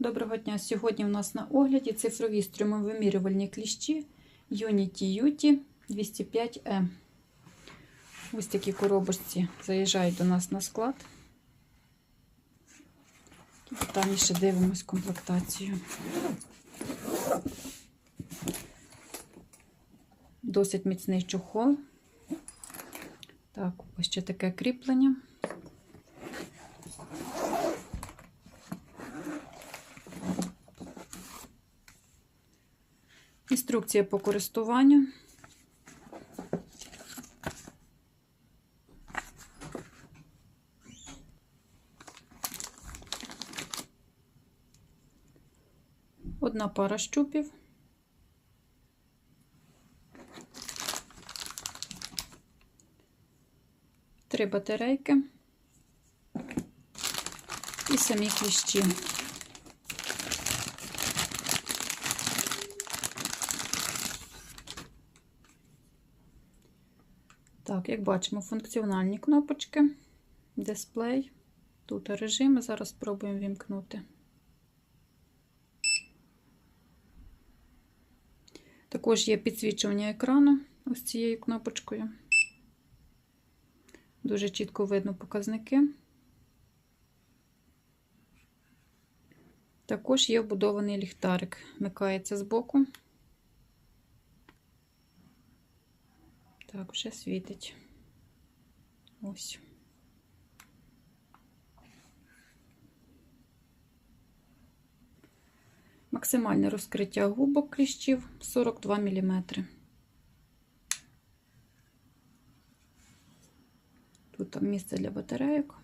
Доброго дня! Сьогодні у нас на огляді цифрові струмовимірювальні кліщі Unity UT 205E. Ось такі коробочці заїжджають до нас на склад. Детальніше дивимось комплектацію. Досить міцний чохол. Так, ось ще таке кріплення. Інструкція по користуванню. Одна пара щупів. Три батарейки і самі кліщі. Так, як бачимо, функціональні кнопочки, дисплей. Тут режими. Зараз спробуємо вімкнути. Також є підсвічування екрану ось цією кнопочкою. Дуже чітко видно показники. Також є вбудований ліхтарик, вмикається збоку. Так, вже світить. Ось. Максимальне розкриття губок кліщів 42 мм. Тут місце для батарейок.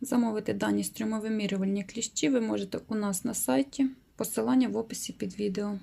Замовити дані струмовимірювальні кліщі ви можете у нас на сайті. Посилання в описі під відео.